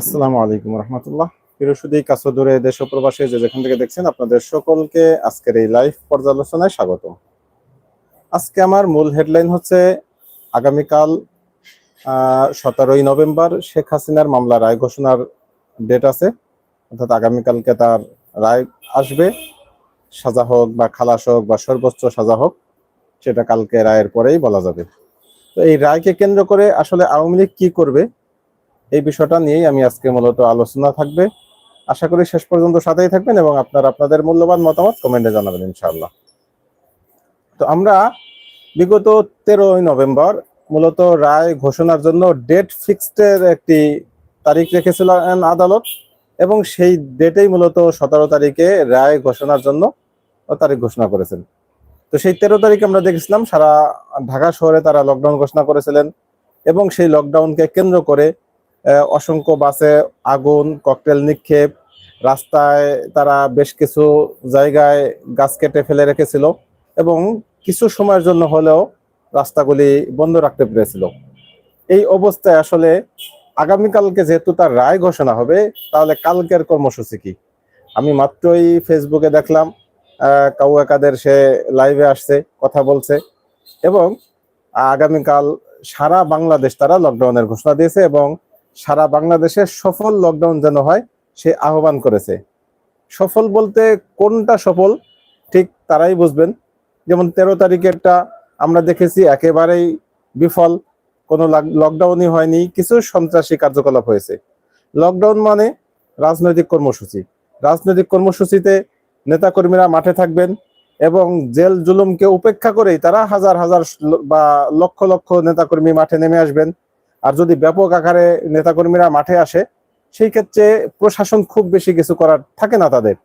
আসসালামু আলাইকুম রহমতুল্লাহ। ফিরোসুদি কাছদূরে দেশ প্রবাসী যে যেখান থেকে দেখছেন, আপনাদের সকলকে আজকের এই লাইভ পর্যালোচনায় স্বাগত। আজকে আমার মূল হেডলাইন হচ্ছে, আগামীকাল সতেরোই নভেম্বর শেখ হাসিনার মামলা রায় ঘোষণার ডেট আছে। অর্থাৎ আগামীকালকে তার রায় আসবে। সাজা হোক বা খালাস হোক বা সর্বোচ্চ সাজা হোক, সেটা কালকে রায়ের পরেই বলা যাবে। তো এই রায়কে কেন্দ্র করে আসলে আওয়ামী লীগ কি করবে? এই বিষয়টা নিয়েই আমি আজকে মূলত আলোচনা থাকবে। আশা করি শেষ পর্যন্ত সাথেই থাকবেন এবং আপনার আপনাদের মূল্যবান মতামত কমেন্টে জানাবেন ইনশাআল্লাহ। তো আমরা বিগত তেরোই নভেম্বর মূলত রায় ঘোষণার জন্য ডেট ফিক্সডের একটি তারিখ রেখেছিল আদালত এবং সেই ডেটেই মূলত সতেরো তারিখে রায় ঘোষণার জন্য তারিখ ঘোষণা করেছেন। তো সেই তেরো তারিখ আমরা দেখেছিলাম সারা ঢাকা শহরে তারা লকডাউন ঘোষণা করেছিলেন এবং সেই লকডাউনকে কেন্দ্র করে অসংখ্য বাসে আগুন, ককটেল নিক্ষেপ, রাস্তায় তারা বেশ কিছু জায়গায় গাছ কেটে ফেলে রেখেছিল এবং কিছু সময়ের জন্য হলেও রাস্তাগুলি বন্ধ রাখতে পেরেছিল। এই অবস্থায় আসলে আগামীকালকে যেহেতু তার রায় ঘোষণা হবে, তাহলে কালকের কর্মসূচি কি? আমি মাত্রই ফেসবুকে দেখলাম কাউ একাদের সে লাইভে আসছে, কথা বলছে এবং আগামীকাল সারা বাংলাদেশ তারা লকডাউনের ঘোষণা দিয়েছে এবং সারা বাংলাদেশে সফল লকডাউন যেন হয়, সে আহ্বান করেছে। সফল বলতে কোনটা সফল, ঠিক তারাই বুঝবেন। যেমন তেরো তারিখেরটা আমরা দেখেছি একেবারেই বিফল, কোনো লকডাউনই হয়নি, কিছু সন্ত্রাসী কার্যকলাপ হয়েছে। লকডাউন মানে রাজনৈতিক কর্মসূচি। রাজনৈতিক কর্মসূচিতে নেতাকর্মীরা মাঠে থাকবেন এবং জেল জুলুমকে উপেক্ষা করেই তারা হাজার হাজার বা লক্ষ লক্ষ নেতাকর্মী মাঠে নেমে আসবেন। আর যদি ব্যাপক আকারে নেতাকর্মীরা মাঠে আসে, সেই ক্ষেত্রে প্রশাসন খুব বেশি কিছু করার থাকে না তাদের।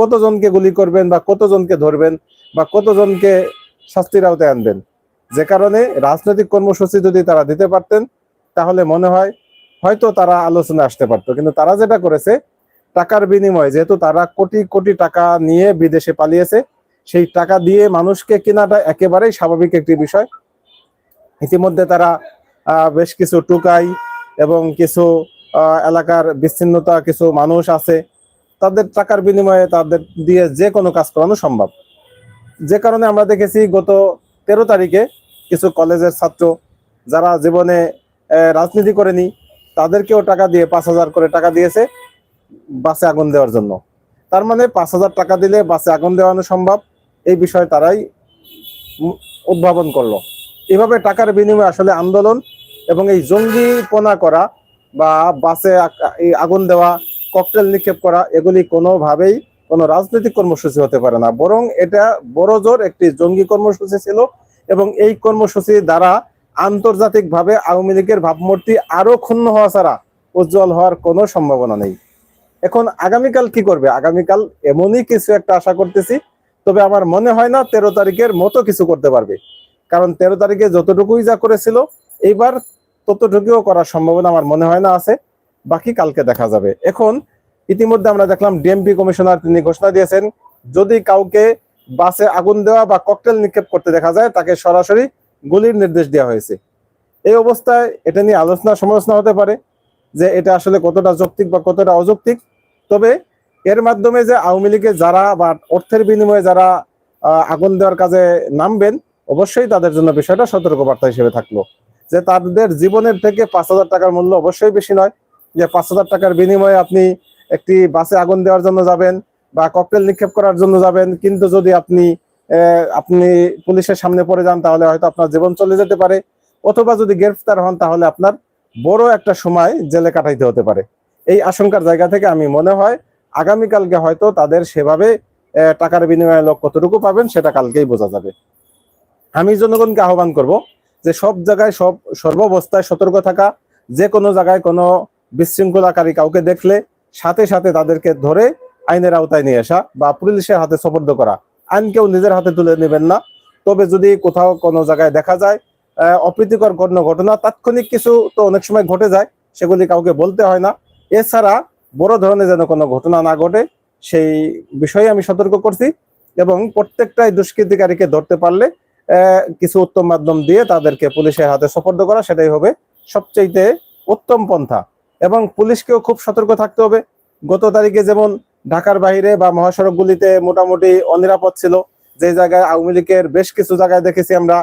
কতজনকে গুলি করবেন বা কতজনকে ধরবেন বা কতজনকে শাস্তির আওতায় আনবেন, যে কারণে রাজনৈতিক কর্মসূচি যদি তারা দিতে পারতেন, তাহলে মনে হয় হয়তো তারা আলোচনা আসতে পারতো। কিন্তু তারা যেটা করেছে, টাকার বিনিময়ে, যেহেতু তারা কোটি কোটি টাকা নিয়ে বিদেশে পালিয়েছে, সেই টাকা দিয়ে মানুষকে কেনাটা একেবারেই স্বাভাবিক একটি বিষয়। ইতিমধ্যে তারা বেশ কিছু টুকাই এবং কিছু এলাকার বিচ্ছিন্নতা কিছু মানুষ আছে, তাদের টাকার বিনিময়ে তাদের দিয়ে যে কোনো কাজ করানো সম্ভব। যে কারণে আমরা দেখেছি গত তেরো তারিখে কিছু কলেজের ছাত্র যারা জীবনে রাজনীতি করেনি, তাদেরকেও টাকা দিয়ে পাঁচ হাজার করে টাকা দিয়েছে বাসে আগুন দেওয়ার জন্য। তার মানে পাঁচ হাজার টাকা দিলে বাসে আগুন দেওয়ানো সম্ভব, এই বিষয়ে তারাই উদ্ভাবন করল। এভাবে টাকার বিনিময়ে আসলে আন্দোলন এবং এই জঙ্গিপনা করা বা বাসে আগুন দেওয়া, ককটেল নিক্ষেপ করা, এগুলি কোনোভাবেই কোনো রাজনৈতিক কর্মসূচি হতে পারে না। বরং এটা বড় জোর একটি জঙ্গি কর্মসূচি ছিল এবং এই কর্মসূচি দ্বারা আন্তর্জাতিকভাবে আওয়ামী লীগের ভাবমূর্তি আরও ক্ষুণ্ণ হওয়া ছাড়া উজ্জ্বল হওয়ার কোনো সম্ভাবনা নেই। এখন আগামীকাল কি করবে? আগামীকাল এমনই কিছু একটা আশা করতেছি, তবে আমার মনে হয় না তেরো তারিখের মতো কিছু করতে পারবে। কারণ তেরো তারিখে যতটুকুই যা করেছিল, এইবার ততটুকুও করার সম্ভাবনা আমার মনে হয় না আছে। বাকি কালকে দেখা যাবে। এখন ইতিমধ্যে আমরা দেখলাম ডিএমপি কমিশনার তিনি ঘোষণা দিয়েছেন, যদি কাউকে বাসে আগুন দেওয়া বা ককটেল নিক্ষেপ করতে দেখা যায়, তাকে সরাসরি গুলির নির্দেশ দেওয়া হয়েছে। এই অবস্থায় এটা নিয়ে আলোচনা সমালোচনা হতে পারে যে এটা আসলে কতটা যৌক্তিক বা কতটা অযৌক্তিক। তবে এর মাধ্যমে যে আওয়ামী লীগের যারা বা অর্থের বিনিময়ে যারা আগুন দেওয়ার কাজে নামবেন, অবশ্যই তাদের জন্য বিষয়টা সতর্কবার্তা হিসেবে থাকল। যে তাদের জীবনের থেকে পাঁচ হাজার টাকার মূল্য অবশ্যই বেশি নয়। যে পাঁচ হাজার টাকার বিনিময়ে আপনি একটি বাসে আগুন দেওয়ার জন্য যাবেন বা ককটেল নিক্ষেপ করার জন্য যাবেন, কিন্তু যদি আপনি আপনি পুলিশের সামনে পড়ে যান, তাহলে হয়তো আপনার জীবন চলে যেতে পারে। অথবা যদি গ্রেফতার হন, তাহলে আপনার বড় একটা সময় জেলে কাটাইতে হতে পারে। এই আশঙ্কার জায়গা থেকে আমি মনে হয় আগামীকালকে হয়তো তাদের সেভাবে টাকার বিনিময়ে লোক কতটুকু পাবেন, সেটা কালকেই বোঝা যাবে। আমি জনগণকে আহ্বান করব যে সব জায়গায় সব সর্বাবস্থায় সতর্ক থাকা, যে কোনো জায়গায় কোনো বিশৃঙ্খলাকারী কাউকে দেখলে সাথে সাথে তাদেরকে ধরে আইনের আওতায় নিয়ে আসা বা পুলিশের হাতে সপর্দ করা। আইন কেউ নিজের হাতে তুলে নেবেন না। তবে যদি কোথাও কোনো জায়গায় দেখা যায় অপ্রীতিকর কোনো ঘটনা তাৎক্ষণিক কিছু তো অনেক সময় ঘটে যায়, সেগুলি কাউকে বলতে হয় না। এছাড়া বড় ধরনের যেন কোনো ঘটনা না ঘটে, সেই বিষয়ে আমি সতর্ক করছি এবং প্রত্যেকটাই দুষ্কৃতিকারীকে ধরতে পারলে কিছু উত্তম মাধ্যম দিয়ে তাদেরকে পুলিশের হাতে সপর্দ করা, সেটাই হবে সবচেয়ে উত্তম পন্থা। এবং পুলিশকেও খুব সতর্ক থাকতে হবে। গত তারিখে যেমন ঢাকার বাইরে বা মহাসড়কগুলিতে মোটামুটি অনিরাপদ ছিল, যে জায়গায় আওয়ামী লীগের বেশ কিছু জায়গায় দেখেছি আমরা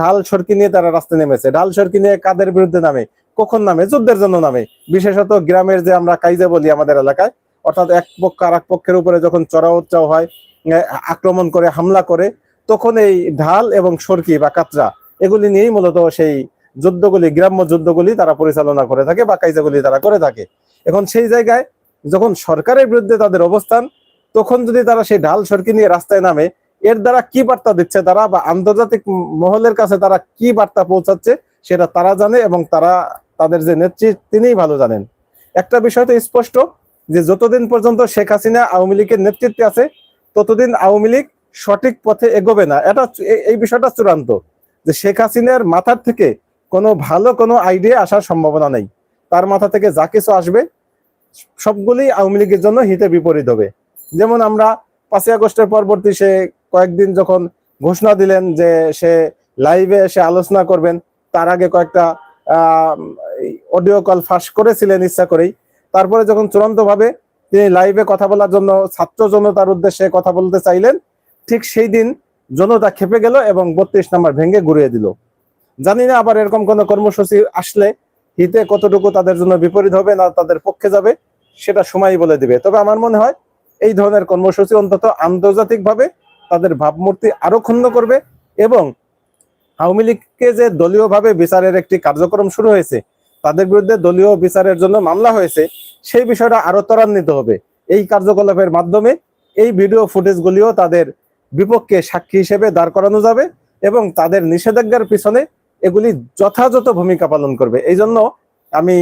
ঢাল সরকি নিয়ে তারা রাস্তায় নেমেছে। ঢাল সরকি নিয়ে কাদের বিরুদ্ধে নামে? কখন নামে? যুদ্ধের জন্য নামে। বিশেষত গ্রামের যে আমরা কাইজে বলি আমাদের এলাকায়, অর্থাৎ এক পক্ষ আর এক পক্ষের উপরে যখন চড়া উচ্চাও হয় আক্রমণ করে, হামলা করে তখন এই ঢাল এবং সরকি বা কাতরা এগুলি নিয়েই মূলত সেই যুদ্ধগুলি, গ্রাম্য যুদ্ধগুলি তারা পরিচালনা করে থাকে বা কাইজাগুলি তারা করে থাকে। এখন সেই জায়গায় যখন সরকারের বিরুদ্ধে তাদের অবস্থান, তখন যদি তারা সেই ঢাল সরকি নিয়ে রাস্তায় নামে, এর দ্বারা কি বার্তা দিচ্ছে তারা বা আন্তর্জাতিক মহলের কাছে তারা কি বার্তা পৌঁছাচ্ছে, সেটা তারা জানে এবং তারা, তাদের যে নেত্রী, তিনিই ভালো জানেন। একটা বিষয় তো স্পষ্ট, যে যতদিন পর্যন্ত শেখ হাসিনা আওয়ামী লীগের নেতৃত্বে আছে, ততদিন আওয়ামী লীগ সঠিক পথে এগোবে না। এটা এই বিষয়টা চূড়ান্ত। যে শেখ হাসিনার মাথার থেকে কোনো ভালো কোনো আইডিয়া আসার সম্ভাবনা নেই। তার মাথা থেকে যা কিছু আসবে, সবগুলি আওয়ামী লীগের জন্য হিতে বিপরীত হবে। যেমন আমরা পাঁচই আগস্টের পরবর্তী সে কয়েকদিন যখন ঘোষণা দিলেন যে সে লাইভে এসে আলোচনা করবেন, তার আগে কয়েকটা অডিও কল ফাঁস করেছিলেন ইচ্ছা করেই। তারপরে যখন চূড়ান্তভাবে তিনি লাইভে কথা বলার জন্য ছাত্র জনতার উদ্দেশ্যে কথা বলতে চাইলেন ঠিক সেই দিন জনতা খেপে গেল এবং বত্রিশ নাম্বার ভেঙে ঘুরিয়ে দিল। জানি না আবার এরকম কোন কর্মসূচি আসলে হিতে কতটুকু তাদের জন্য বিপরীত হবে না তাদের পক্ষে যাবে, সেটা সময় বলে দিবে। তবে আমার মনে হয় এই ধরনের কর্মসূচি অন্তত আন্তর্জাতিকভাবে তাদের ভাবমূর্তি আরও ক্ষুণ্ণ করবে এবং আওয়ামী লীগকে যে দলীয়ভাবে বিচারের একটি কার্যক্রম শুরু হয়েছে, তাদের বিরুদ্ধে দলীয় বিচারের জন্য মামলা হয়েছে, সেই বিষয়টা আরও ত্বরান্বিত হবে। এই কার্যকলাপের মাধ্যমে এই ভিডিও ফুটেজগুলিও তাদের বিপক্ষে সাক্ষী হিসেবে দাঁড় করানো যাবে এবং তাদের নিষেধাজ্ঞার পিছনে এগুলি যথাযথ ভূমিকা পালন করবে। এই জন্য আমি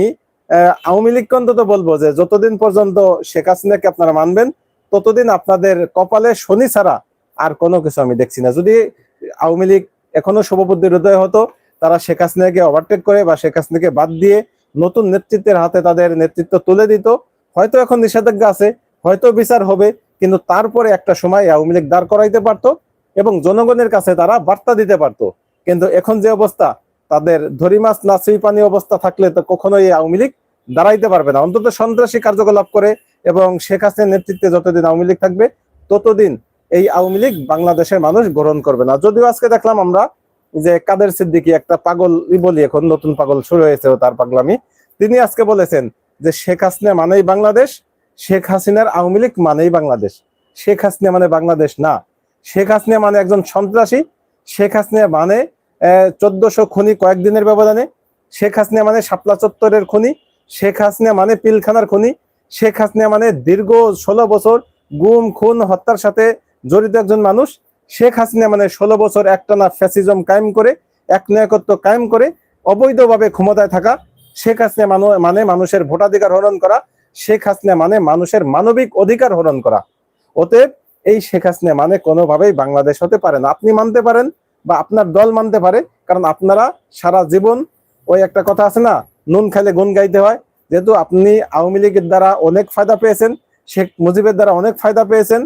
আওয়ামী লীগকে অন্তত বলব যে, যতদিন পর্যন্ত শেখ হাসিনাকে আপনারা মানবেন, ততদিন আপনাদের কপালে শনি ছাড়া আর কোনো কিছু আমি দেখছি না। যদি আওয়ামী লীগ এখনও শুভবুদ্ধির হৃদয় হতো, তারা শেখ হাসিনাকে ওভারটেক করে বা শেখ হাসিনাকে বাদ দিয়ে নতুন নেতৃত্বের হাতে তাদের নেতৃত্ব তুলে দিত, হয়তো এখন নিষেধাজ্ঞা আছে, হয়তো বিচার হবে কিন্তু তারপরে একটা সময় আওয়ামী লীগ দাঁড় করাইতে পারতো এবং জনগণের কাছে তারা বার্তা দিতে পারতো। কিন্তু এখন যে অবস্থা, তাদের ধরি মাছ নাচুই পানি অবস্থা থাকলে তো কখনোই আওয়ামী লীগ দাঁড়াইতে পারবে না। অন্তত সন্ত্রাসী কার্যকলাপ করে এবং শেখ হাসিনার নেতৃত্বে যতদিন আওয়ামী লীগ থাকবে, ততদিন এই আওয়ামী লীগ বাংলাদেশের মানুষ গ্রহণ করবে না। যদিও আজকে দেখলাম আমরা যে কাদের সিদ্দিকি একটা পাগল বলি এখন, নতুন পাগল শুরু হয়েছে তার পাগলামি। তিনি আজকে বলেছেন যে শেখ হাসিনা মানেই বাংলাদেশ শেখ হাসিনার আওয়ামী লীগ মানেই বাংলাদেশ। শেখ হাসিনা মানে বাংলাদেশ না। শেখ হাসিনা মানে একজন সন্ত্রাসী। শেখ হাসিনা মানে চোদ্দশো খনি কয়েকদিনের ব্যবধানে। শেখ হাসিনা মানে শাপলা চত্বরের খনি। শেখ হাসিনা মানে পিলখানার খনি। শেখ হাসিনা মানে দীর্ঘ ষোলো বছর গুম, খুন, হত্যার সাথে জড়িত একজন মানুষ। শেখ হাসিনা মানে ষোলো বছর একটানা ফ্যাসিজম কায়েম করে, এক নায়কত্ব কায়েম করে, অবৈধভাবে ক্ষমতায় থাকা। শেখ হাসিনা মানু- মানে মানুষের ভোটাধিকার হরণ করা। শেখ হাসিনা মানে মানুষের মানবিক অধিকার হরণ করা। অতএব এই শেখ হাসিনা মানে কোনোভাবেই বাংলাদেশ হতে পারে না। আপনি মানতে পারেন বা আপনার দল মানতে পারে, কারণ আপনারা সারা জীবন ওই একটা কথা আছে না, নুন খাইলে গুণ গাইতে হয়। যেহেতু আপনি আওয়ামী লীগের দ্বারা অনেক ফায়দা পেয়েছেন, শেখ মুজিবের দ্বারা অনেক ফায়দা পেয়েছেন,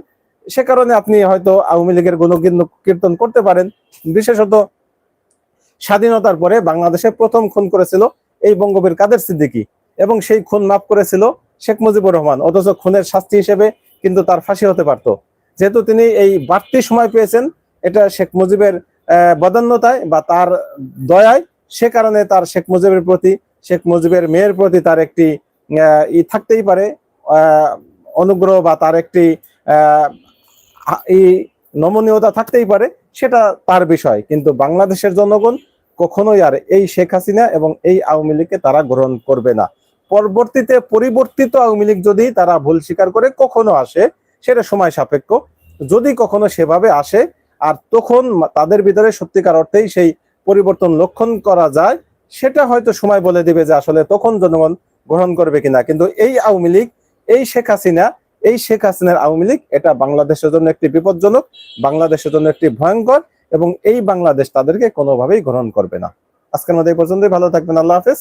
সে কারণে আপনি হয়তো আওয়ামী লীগের গুণ কীর্তন করতে পারেন। বিশেষত স্বাধীনতার পরে বাংলাদেশে প্রথম খুন করেছিল এই বঙ্গবীর কাদের সিদ্দিকী। এবং সেই খুন মাফ করেছিল শেখ মুজিবুর রহমান, অথচ খুনের শাস্তি হিসেবে কিন্তু তার ফাঁসি হতে পারত। যেহেতু তিনি এই বাড়তি সময় পেয়েছেন, এটা শেখ মুজিবের বদান্যতায় বা তার দয়ায়, সে কারণে তার শেখ মুজিবের প্রতি, শেখ মুজিবের মেয়ের প্রতি তার একটি ই থাকতেই পারে। অনুগ্রহ বা তার একটি নমনীয়তা থাকতেই পারে, সেটা তার বিষয়। কিন্তু বাংলাদেশের জনগণ কখনোই আর এই শেখ হাসিনা এবং এই আওয়ামী লীগকে তারা গ্রহণ করবে না। পরবর্তীতে পরিবর্তিত আওয়ামী লীগ যদি তারা ভুল স্বীকার করে কখনো আসে, সেটা সময় সাপেক্ষ। যদি কখনো সেভাবে আসে, আর তখন তাদের ভিতরে সত্যিকার অর্থেই সেই পরিবর্তন লক্ষণ করা যায়, সেটা হয়তো সময় বলে দিবে যে আসলে তখন জনগণ গ্রহণ করবে কিনা। কিন্তু এই আওয়ামী লীগ, এই শেখ হাসিনা, এই শেখ হাসিনার আওয়ামী লীগ, এটা বাংলাদেশের জন্য একটি বিপজ্জনক, বাংলাদেশের জন্য একটি ভয়ঙ্কর, এবং এই বাংলাদেশ তাদেরকে কোনোভাবেই গ্রহণ করবে না। আজকের মধ্যে এই পর্যন্তই। ভালো থাকবেন। আল্লাহ হাফেজ।